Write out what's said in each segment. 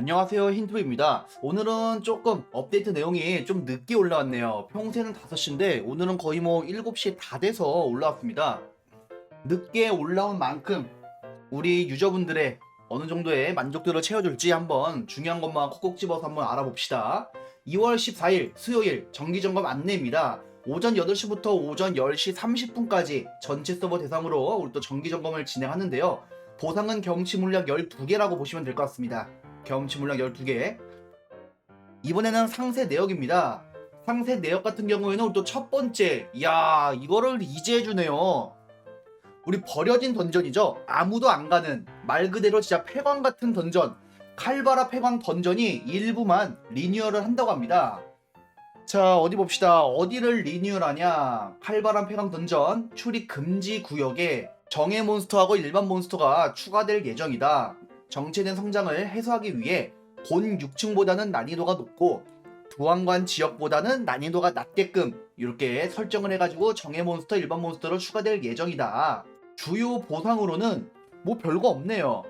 안녕하세요 힌트입니다. 오늘은 조금 업데이트 내용이 좀 늦게 올라왔네요. 평소에는 5시인데 오늘은 거의 뭐 7시 다 돼서 올라왔습니다. 늦게 올라온 만큼 우리 유저분들의 어느 정도의 만족도를 채워줄지 한번 중요한 것만 콕콕 집어서 한번 알아봅시다. 2월 14일 수요일 정기점검 안내입니다. 오전 8시부터 오전 10시 30분까지 전체 서버 대상으로 우리 또 정기점검을 진행하는데요. 보상은 경치 물약 12개라고 보시면 될 것 같습니다 경험치 물량 12개. 이번에는 상세 내역입니다. 상세 내역 같은 경우에는 또 첫 번째, 이야, 이거를 이제 해주네요. 우리 버려진 던전이죠. 아무도 안 가는 말 그대로 진짜 폐광 같은 던전. 칼바라 폐광 던전이 일부만 리뉴얼을 한다고 합니다. 자, 어디 봅시다. 어디를 리뉴얼하냐? 칼바람 폐광 던전 출입 금지 구역에 정예 몬스터하고 일반 몬스터가 추가될 예정이다. 정체된 성장을 해소하기 위해 본 6층보다는 난이도가 높고 두왕관 지역보다는 난이도가 낮게끔 이렇게 설정을 해가지고 정예 몬스터 일반 몬스터로 추가될 예정이다. 주요 보상으로는 뭐 별거 없네요.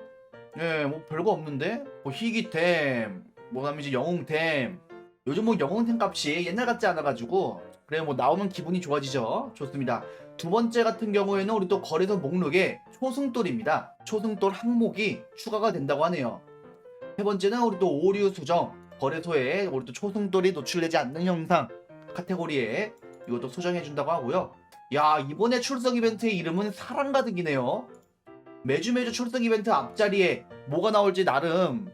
예, 뭐 별거 없는데 뭐 희귀템, 뭐 그다음에 이제 영웅템. 요즘 뭐 영웅템 값이 옛날 같지 않아가지고 그래 뭐 나오면 기분이 좋아지죠. 좋습니다. 두 번째 같은 경우에는 우리 또 거래소 목록에 초승돌입니다. 초승돌 항목이 추가가 된다고 하네요. 세 번째는 우리 또 오류 수정 거래소에 우리 또 초승돌이 노출되지 않는 형상 카테고리에 이것도 수정해 준다고 하고요. 야 이번에 출석 이벤트의 이름은 사랑 가득이네요. 매주 매주 출석 이벤트 앞자리에 뭐가 나올지 나름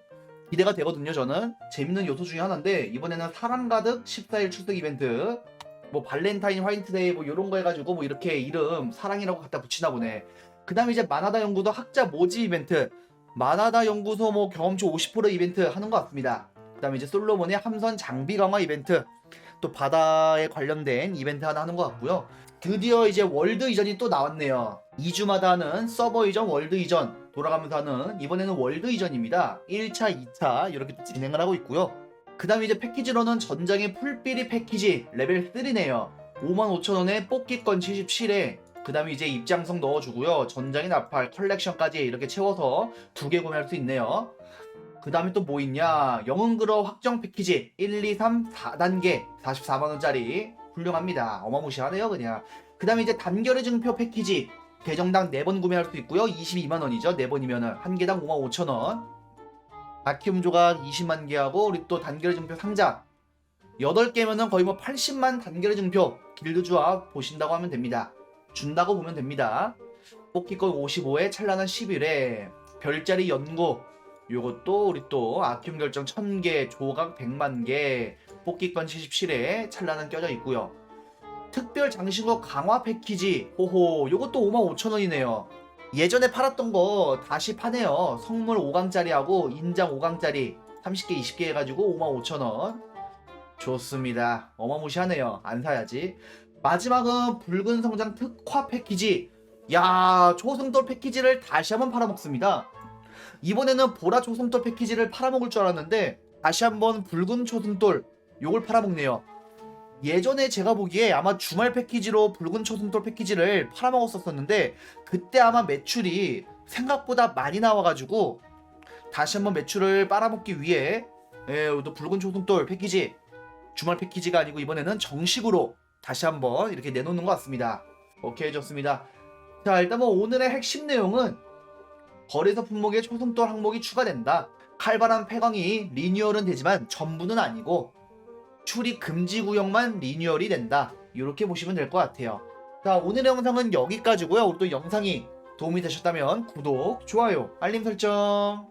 기대가 되거든요. 저는 재밌는 요소 중에 하나인데 이번에는 사랑 가득 14일 출석 이벤트 뭐 발렌타인 화이트데이 뭐 이런 거 해가지고 뭐 이렇게 이름 사랑이라고 갖다 붙이나 보네. 그 다음에 이제 마나다 연구소 학자 모집 이벤트 마나다 연구소 뭐 경험치 50% 이벤트 하는 것 같습니다. 그 다음에 이제 솔로몬의 함선 장비 강화 이벤트 또 바다에 관련된 이벤트 하나 하는 것 같고요. 드디어 이제 월드 이전이 또 나왔네요. 2주마다 하는 서버 이전, 월드 이전 돌아가면서 하는 이번에는 월드 이전입니다. 1차, 2차 이렇게 또 진행을 하고 있고요. 그 다음에 이제 패키지로는 전장의 풀비리 패키지 레벨 3네요. 55,000원에 뽑기권 77에 그 다음에 이제 입장성 넣어주고요. 전장의 나팔 컬렉션까지 이렇게 채워서 두 개 구매할 수 있네요. 그 다음에 또 뭐 있냐. 영웅그러 확정 패키지 1, 2, 3, 4단계 44만원짜리 훌륭합니다. 어마무시하네요 그냥. 그 다음에 이제 단결의 증표 패키지 계정당 4번 구매할 수 있고요. 22만원이죠. 4번이면은 한 개당 5만 5천원. 아키움 조각 20만 개하고 우리 또 단결의 증표 상자 8개면은 거의 뭐 80만 단결의 증표 길드 조합 보신다고 하면 됩니다. 준다고 보면 됩니다. 뽑기권 55에 찬란한 11에 별자리 연구 요것도 우리 또 아키움 결정 1000개 조각 100만 개 뽑기권 77에 찬란한 껴져 있고요. 특별 장신구 강화 패키지 호호 요것도 55,000원이네요. 예전에 팔았던 거 다시 파네요. 성물 5강짜리하고 인장 5강짜리 30개 20개 해가지고 55,000원. 좋습니다. 어마무시하네요. 안 사야지. 마지막은 붉은 성장 특화 패키지. 야 초승돌 패키지를 다시 한번 팔아먹습니다. 이번에는 보라 초승돌 패키지를 팔아먹을 줄 알았는데 다시 한번 붉은 초승돌 요걸 팔아먹네요. 예전에 제가 보기에 아마 주말 패키지로 붉은 초승돌 패키지를 팔아먹었었는데 그때 아마 매출이 생각보다 많이 나와가지고 다시 한번 매출을 빨아먹기 위해 예, 또 붉은 초승돌 패키지 주말 패키지가 아니고 이번에는 정식으로 다시 한번 이렇게 내놓는 것 같습니다. 오케이 좋습니다. 자 일단 뭐 오늘의 핵심 내용은 거래소 품목에 초승돌 항목이 추가된다. 칼바람 폐광이 리뉴얼은 되지만 전부는 아니고 출입 금지 구역만 리뉴얼이 된다. 이렇게 보시면 될 것 같아요. 자 오늘의 영상은 여기까지고요. 우리 또 영상이 도움이 되셨다면 구독, 좋아요, 알림 설정.